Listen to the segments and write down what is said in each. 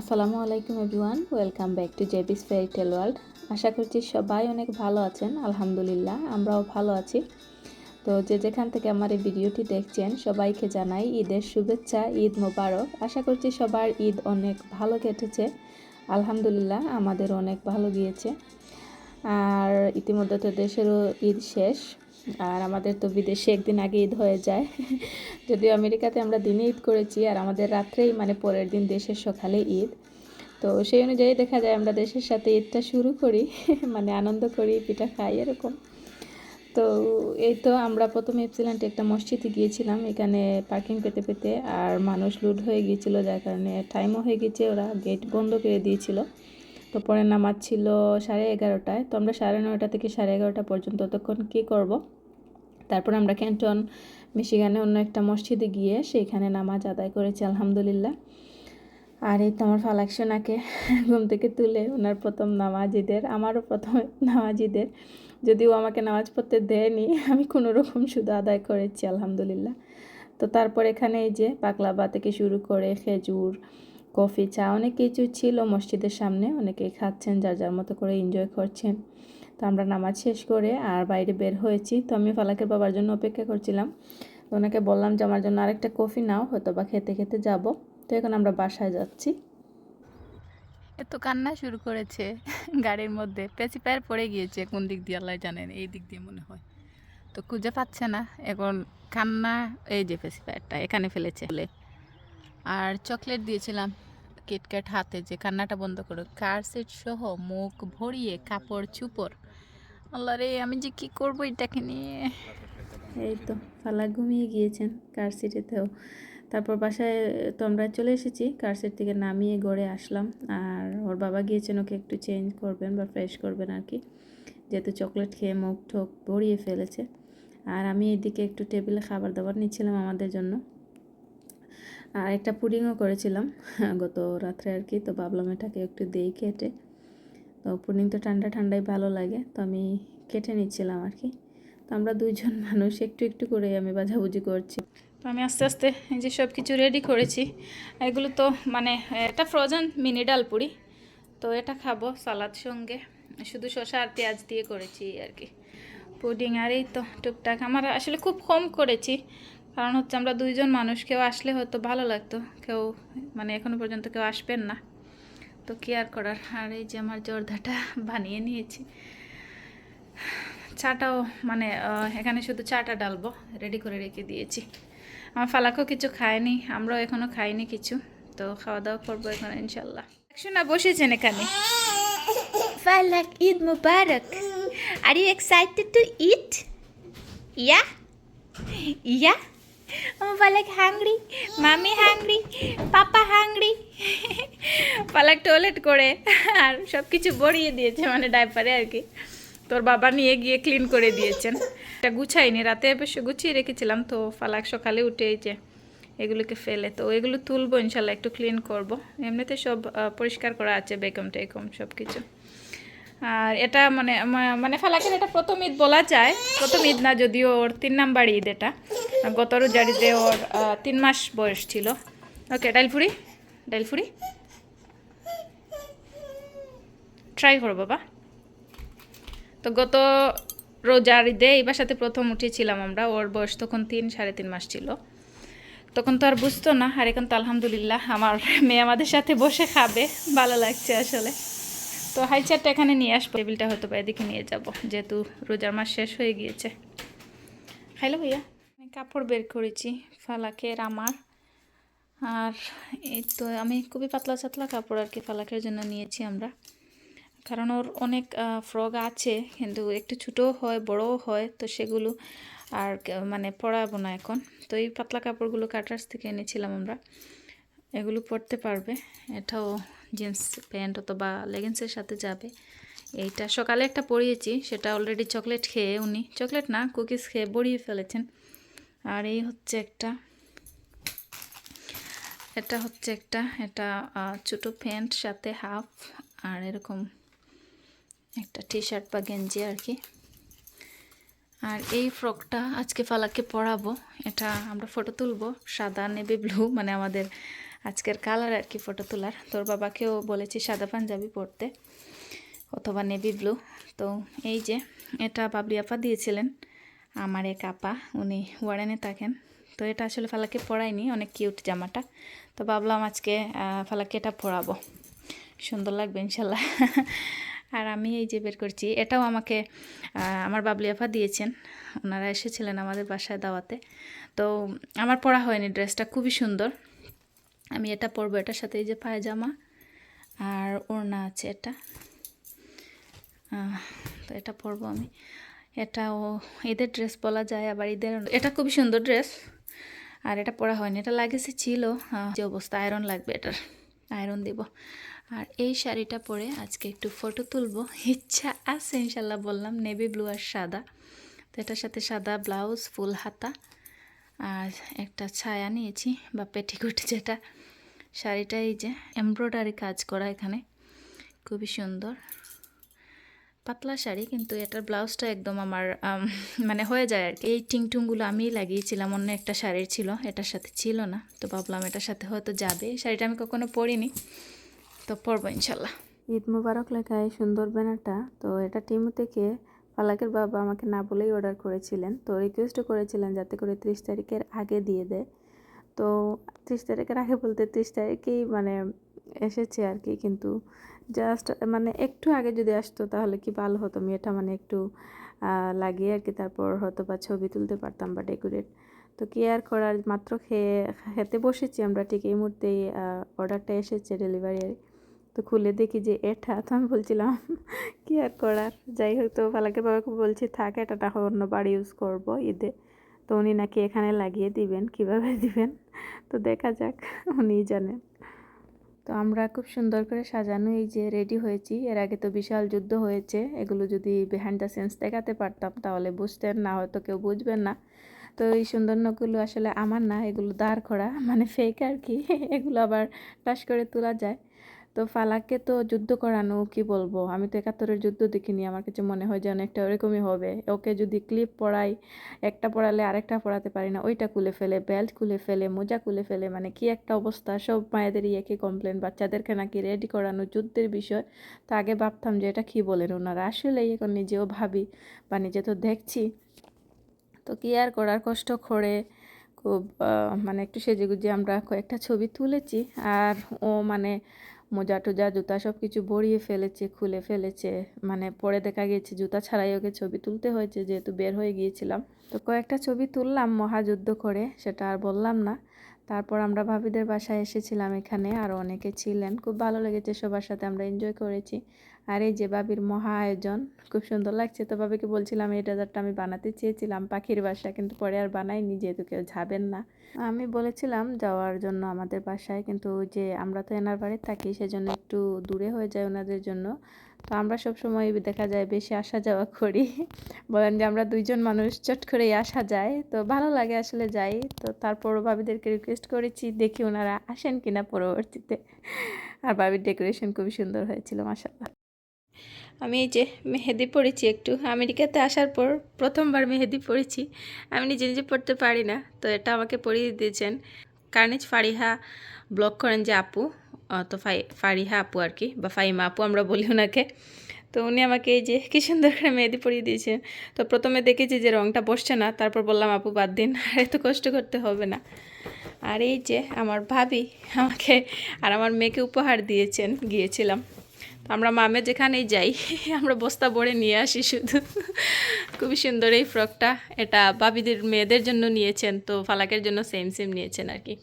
আসসালামু আলাইকুম everyone, welcome back to JB's fairy tale world. আশা করছি সবাই অনেক ভালো আছেন, আলহামদুলিল্লাহ, আমরাও ভালো আছি। তো যে যেখান থেকে আমার এই ভিডিওটি দেখছেন, সবাইকে জানাই ঈদের শুভেচ্ছা, ঈদ মোবারক। আশা করছি সবার ঈদ অনেক ভালো কেটেছে, আলহামদুলিল্লাহ, আমাদের অনেক ভালো গিয়েছে। আর ইতিমধ্যে তো দেশেরও ঈদ শেষ আর আমাদের তো বিদেশে একদিন আগে ঈদ হয়ে যায়। যদিও আমেরিকাতে আমরা দিনে ঈদ করেছি আর আমাদের রাত্রেই মানে পরের দিন দেশের সকালে ঈদ। তো সেই অনুযায়ী দেখা যায় আমরা দেশের সাথে ঈদটা শুরু করি মানে আনন্দ করি, পিঠা খাই, এরকম। তো এই তো আমরা প্রথমে এপসিল্যান্টে একটা মসজিদে গিয়েছিলাম, এখানে পার্কিং পেতে পেতে আর মানুষ লুট হয়ে গিয়েছিল, যার কারণে টাইমও হয়ে গেছে, ওরা গেট বন্ধ করে দিয়েছিল। তো পরে নামাজ ছিল সাড়ে এগারোটায়। তো আমরা সাড়ে নয়টা থেকে সাড়ে এগারোটা পর্যন্ত ততক্ষণ কী করব? তারপর আমরা ক্যান্টন, মিশিগানে অন্য একটা মসজিদে গিয়ে সেইখানে নামাজ আদায় করেছি, আলহামদুলিল্লাহ। আর এই তো আমার ফালাক সোনাকে ঘুম থেকে তুলে ওনার প্রথম নামাজ ঈদের, আমারও প্রথম নামাজিদের যদিও আমাকে নামাজ পড়তে দেয়নি, আমি কোনো রকম শুধু আদায় করেছি, আলহামদুলিল্লাহ। তো তারপর এখানে এই যে পাকলাবা থেকে শুরু করে খেজুর কফি চা, অনেক কিছু ছিল মসজিদের সামনে। অনেকেই খাচ্ছেন, যার যার মতো করে এনজয় করছেন। তো আমরা নামাজ শেষ করে আর বাইরে বের হয়েছি। তো আমি ফালাকের বাবার জন্য অপেক্ষা করছিলাম। তো ওনাকে বললাম যে, আমার জন্য আরেকটা কফি নাও, হয়তো বা খেতে খেতে যাব। তো এখন আমরা বাসায় যাচ্ছি। এত কান্না শুরু করেছে গাড়ির মধ্যে। পেঁচি পায়ের পড়ে গিয়েছে, কোন দিক দিয়ে আল্লাহ জানেন, এই দিক দিয়ে মনে হয়। তো খুঁজে পাচ্ছে না। এখন কান্না, এই যে পেঁচি পায়েরটা, এখানে ফেলেছে। আর চকলেট দিয়েছিলাম কিটক্যাট হাতে, যে কান্নাটা বন্ধ করো কার সেট সহ মুখ ভরিয়ে কাপড় চুপড়। আল্লাহ রে, আমি যে কি করব এটাকে নিয়ে? এই তো, ফালা ঘুমিয়ে গিয়েছেন কার সিটেতেও তারপর বাসায় তো আমরা চলে এসেছি কার সিট থেকে নামিয়ে গড়ে আসলাম। আর ওর বাবা গিয়েছেন, ওকে একটু চেঞ্জ করবেন বা ফ্রেশ করবেন আর কি। যেহেতু চকলেট খেয়ে মুখ ঠোক ভরিয়ে ফেলেছে। আর আমি এদিকে একটু টেবিলে খাবার দাবার নিচ্ছিলাম আমাদের জন্য। আর একটা পুডিংও করেছিলাম গত রাত্রে আর কি, তো ভাবলাম এটাকে একটু দেই কেটে। তো পুডিং তো ঠান্ডা ঠান্ডাই ভালো লাগে, তো আমি কেটে নিচ্ছিলাম আর কি। তো আমরা দুইজন মানুষ একটু একটু করে আমি বাজাবুজি করছি। তো আমি আস্তে আস্তে যে সব কিছু রেডি করেছি, এগুলো তো মানে এটা ফ্রোজেন মিনি ডাল পুরি, তো এটা খাব সালাদ সঙ্গে। শুধু শসা আর পেঁয়াজ দিয়ে করেছি আর কি। পুডিং আর এই তো টুকটাক, আমার আসলে খুব কম করেছি কারণ হচ্ছে আমরা দুইজন মানুষ, কেউ আসলে হয়তো ভালো লাগতো, কেউ মানে এখনও পর্যন্ত কেউ আসবেন না। তো কি আর করার? আর এই যে আমার জর্দাটা বানিয়ে নিয়েছি। চাটাও মানে এখানে শুধু চাটা ডালবো রেডি করে রেখে দিয়েছি। আমার ফালাকেও কিছু খায়নি, আমরাও এখনও খাইনি কিছু। তো খাওয়া দাওয়া করব এখন, ইনশাল্লাহ। শোনা বসেছেন এখানে? Falak Eid Mubarak. Are you excited to eat yeah yeah Palak hungry, mummy hungry papa hungry. Palak toilet করে আর সব কিছু বড়িয়ে দিয়েছে মানে ডাইপারে আর কি। তোর বাবা নিয়ে গিয়ে ক্লিন করে দিয়েছেন। এটা গুছাইনি রাতে অবশ্য গুছিয়ে রেখেছিলাম তো ফালাক সকালে উঠে যে এগুলোকে ফেলে। তো এগুলো তুলবো ইনশাল্লাহ একটু ক্লিন করব। এমনিতে সব পরিষ্কার করা আছে বেগম টেকম সব কিছু আর এটা মানে মানে ফালাকের এটা প্রথম ঈদ বলা যায়। প্রথম ঈদ না যদিও ওর তিন নাম্বার ঈদ এটা। গত রোজারিতে ওর তিন মাস বয়স ছিল। ওকে ডাইলফুরি ডাইলফুরি ট্রাই করো বাবা। তো গত রোজার ঈদে এই বাসাতে প্রথম উঠেছিলাম আমরা। ওর বয়স তখন তিন, সাড়ে তিন মাস ছিল। তখন তো আর বুঝতো না, আর এখন তো আলহামদুলিল্লাহ আমার মেয়ে আমাদের সাথে বসে খাবে। ভালো লাগছে আসলে। তো হাই চারটা এখানে নিয়ে আসব। টেবিলটা হয়তো বা এদিকে নিয়ে যাব, যেহেতু রোজার মাস শেষ হয়ে গিয়েছে। খাইলো ভাইয়া? কাপড় বের করেছি, ফালাকের আমার। আর এই তো আমি খুবই পাতলা চাতলা কাপড় আর কি ফালাকের জন্য নিয়েছি আমরা। কারণ ওর অনেক ফ্রক আছে, কিন্তু একটু ছোটো হয়, বড়ও হয়, তো সেগুলো আর মানে পরাবো না এখন। তো এই পাতলা কাপড়গুলো কাটার্স থেকে এনেছিলাম আমরা। এগুলো পরতে পারবে। এটাও জিন্স প্যান্ট অথবা লেগিংসের সাথে যাবে। এইটা সকালে একটা পরিয়েছি, সেটা অলরেডি চকলেট খেয়ে উনি, চকলেট না, কুকিজ খেয়ে বড়িয়ে ফেলেছেন। আর এই হচ্ছে একটা, এটা হচ্ছে একটা, এটা ছোটো প্যান্ট, সাথে হাফ, আর এরকম একটা টি শার্ট বা গেঞ্জি আর কি। আর এই ফ্রকটা আজকে ফালাকে পরাবো, এটা আমরা ফটো তুলবো, সাদা নেভি ব্লু মানে আমাদের আজকের কালার আর কি ফটো তোলার। তোর বাবাকেও বলেছি সাদা পাঞ্জাবি পরতে, অথবা নেভি ব্লু তো এই যে, এটা বাবলি আপা দিয়েছিলেন। আমার এক আপা উনি ওয়ারেনে থাকেন। তো এটা আসলে ফালাকে পরাইনি অনেক কিউট জামাটা। তো ভাবলাম আজকে ফালাকে এটা পরাবো সুন্দর লাগবে, ইনশাল্লাহ। আর আমি এই যে বের করছি, এটাও আমাকে আমার বাবলি আফা দিয়েছেন। ওনারা এসেছিলেন আমাদের বাসায় দাওয়াতে। তো আমার পরা হয়নি, ড্রেসটা খুবই সুন্দর। আমি এটা পরবো, এটার সাথে এই যে পায়জামা আর ওড়না আছে এটা। তো এটা পরবো আমি। এটাও এদের ড্রেস বলা যায়, আবার ঈদের এটা খুবই সুন্দর ড্রেস আর এটা পরা হয়নি, এটা লাগেছে ছিল যে অবস্থা আয়রন লাগবে এটার আয়রন দিব। আর এই শাড়িটা পরে আজকে একটু ফটো তুলবো, ইচ্ছা আছে, ইনশাল্লাহ বললাম নেভি ব্লু আর সাদা। তো এটার সাথে সাদা ব্লাউজ ফুল হাতা, আর একটা ছায়া নিয়েছি, বা পেটিকুট যেটা, শাড়িটা এই যে এমব্রয়ডারি কাজ করা এখানে, খুবই সুন্দর। পাতলা শাড়ি, কিন্তু এটার ব্লাউজটা একদম আমার মানে হয়ে যায় আর কি। এই টিংটুংগুলো আমি লাগিয়েছিলাম, অন্য একটা শাড়ির ছিল, এটার সাথে ছিল না। তো ভাবলাম এটার সাথে হয়তো যাবে। শাড়িটা আমি কখনো পরিনি, তো পরবো ইনশাল্লাহ। ঈদ মুবারক লেখা এই সুন্দর ব্যানারটা। তো এটা টিম থেকে পালাকের বাবা আমাকে না বলেই অর্ডার করেছিলেন। তো রিকোয়েস্টও করেছিলেন যাতে করে ত্রিশ তারিখের আগে দিয়ে দেয়। তো ত্রিশ তারিখের আগে বলতে ত্রিশ তারিখেই মানে এসেছে আর কি, কিন্তু জাস্ট মানে একটু আগে যদি আসতো তাহলে কি ভালো হতো? আমি এটা মানে একটু লাগিয়ে আর কি তারপর হয়তো বা ছবি তুলতে পারতাম বা ডেকোরেট তো কি আর করার মাত্র খেয়ে, খেতে বসেছি আমরা ঠিক এই মুহূর্তেই অর্ডারটা এসেছে ডেলিভারি তো খুলে দেখি যে এটা, তো আমি বলছিলাম কি আর করার। যাই হোক, তো ফালাকের বাবাকে বলছি, থাক, এটা টাকা অন্য বাড়ি ইউজ করব ঈদে। তো উনি নাকি এখানে লাগিয়ে দিবেন, কীভাবে দিবেন? তো দেখা যাক উনিই জানেন। তো আমরা খুব সুন্দর করে সাজানো এই যে রেডি হয়েছি। এর আগে তো বিশাল যুদ্ধ হয়েছে। এগুলো যদি বিহাইন্ড দ্য সেন্স দেখাতে পারতাম, তাহলে বুঝতেন, না হয়তো কেউ বুঝবেন না। তো এই সুন্দরনগুলো আসলে আমার না, এগুলো দাঁড় করা মানে ফেক আর কি। এগুলো আবার টাস করে তোলা যায়। তো ফালাককে তো যুদ্ধ করানো কি বলব? আমি তো একাত্তরের যুদ্ধ দেখিনি। আমার কাছে মনে হয় যে অনেকটা ওরকমই হবে। ওকে যদি ক্লিপ পড়াই, একটা পড়ালে আরেকটা পড়াতে পারি না, ওইটা খুলে ফেলে, বেল্ট খুলে ফেলে, মোজা খুলে ফেলে মানে কি একটা অবস্থা। সব মায়েদেরই একই কমপ্লেন বাচ্চাদেরকে নাকি রেডি করানো যুদ্ধের বিষয়। তো আগে ভাবতাম যে এটা কী বলেন ওনারা? আসলেই এখন নিজেও ভাবি বা নিজে তো দেখছি। তো কি আর করার? কষ্ট করে খুব মানে একটু সেজে গুজে আমরা কয়েকটা ছবি তুলেছি। আর ও মানে মোজা টোজা, জুতা সব কিছু ভরিয়ে ফেলেছে, খুলে ফেলেছে। মানে পরে দেখা গিয়েছে, জুতা ছাড়াই ওকে ছবি তুলতে হয়েছে, যেহেতু বের হয়ে গিয়েছিলাম। তো কয়েকটা ছবি তুললাম মহাযুদ্ধ করে, সেটা আর বললাম না। তারপর আমরা ভাবিদের বাসায় এসেছিলাম এখানে, আর অনেকে ছিলেন। খুব ভালো লেগেছে, সবার সাথে আমরা এনজয় করেছি। আর এই যে বাবির মহা আয়োজন, খুব সুন্দর লাগছে। তো বাবিকে বলছিলাম, এই ডেজার্টটা আমি বানাতে চেয়েছিলাম, পাখির বাসা, কিন্তু পরে আর বানাইনি, যেহেতু কেউ যাবেন না। আমি বলেছিলাম যাওয়ার জন্য আমাদের বাসায়, কিন্তু যে আমরা তো এনার বাড়ি থাকি, সেজন্য একটু দূরে হয়ে যায় ওনাদের জন্য। তো আমরা সব সময় দেখা যায় বেশি আসা যাওয়া করি। বলেন যে আমরা দুইজন মানুষ, চট করেই আসা যায়। তো ভালো লাগে আসলে যাই। তো তারপর ভাবিদেরকে রিকোয়েস্ট করেছি, দেখি ওনারা আসেন কিনা পরবর্তীতে। আর বাবির ডেকোরেশন খুবই সুন্দর হয়েছিল মাসাল্লাহ আমি এই যে মেহেদি পড়েছি একটু, আমেরিকাতে আসার পর প্রথমবার মেহেদি পড়েছি। আমি নিজে নিজে পড়তে পারি না, তো এটা আমাকে পড়িয়ে দিয়েছেন। কার্নিজ ফারিহা ব্লগ করেন যে আপু তো ফাই, ফারিহা আপু আর কি, বা ফাইমা আপু আমরা বলি ওনাকে। তো উনি আমাকে এই যে কি সুন্দর করে মেহেদি পরিয়ে দিয়েছেন। তো প্রথমে দেখেছি যে রঙটা বসছে না, তারপর বললাম, আপু, বাদ দিন, আর এত কষ্ট করতে হবে না। আর এই যে আমার ভাবি আমাকে, আর আমার মেয়েকে উপহার দিয়েছেন, গিয়েছিলাম। আমরা মামে যেখানেই যাই, আমরা বস্তা ভরে নিয়ে আসি শুধু। খুবই সুন্দর এই ফ্রকটা। এটা বাবিদের, মেয়েদের জন্য নিয়েছেন, তো ফালাকের জন্য সেম সেম নিয়েছেন আর কি।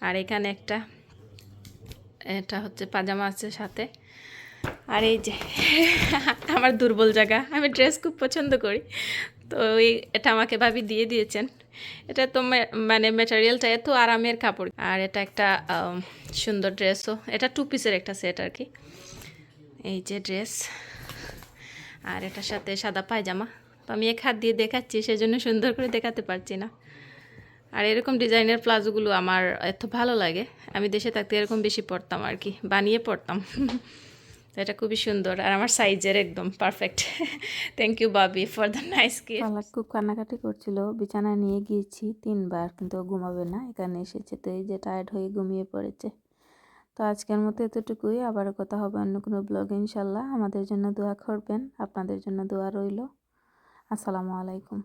আর এখানে একটা, এটা হচ্ছে পাজামা আছে সাথে। আর এই যে, আমার দুর্বল জায়গা। আমি ড্রেস খুব পছন্দ করি। তো এই, এটা আমাকে ভাবি দিয়ে দিয়েছেন। এটা তো মানে ম্যাটেরিয়ালটা এত আরামের কাপড়। আর এটা একটা সুন্দর ড্রেসও এটা টু পিসের একটা সেট আর কি। এই যে ড্রেস আর এটার সাথে সাদা পায়জামা। তো আমি এক হাত দিয়ে দেখাচ্ছি, সেজন্য সুন্দর করে দেখাতে পারছি না। আর এরকম ডিজাইনের প্লাজোগুলো আমার এত ভালো লাগে, আমি দেশে থাকতে এরকম বেশি পরতাম আর কি, বানিয়ে পরতাম। তো এটা খুবই সুন্দর, আর আমার সাইজের একদম perfect thank you Babi for the nice gift Palak খুব কান্নাকাটি করছিল বিছানায় নিয়ে গিয়েছি তিনবার, কিন্তু ঘুমাবে না, এখানে এসেছে, তো এই যে টায়ার্ড হয়ে ঘুমিয়ে পড়েছে। তো আজকের মতো এতটুকুই। আবারও কথা হবে অন্য কোনো ব্লগ ইনশাল্লাহ। আমাদের জন্য দোয়া করবেন। আপনাদের জন্য দোয়া রইল। আসসালামু আলাইকুম।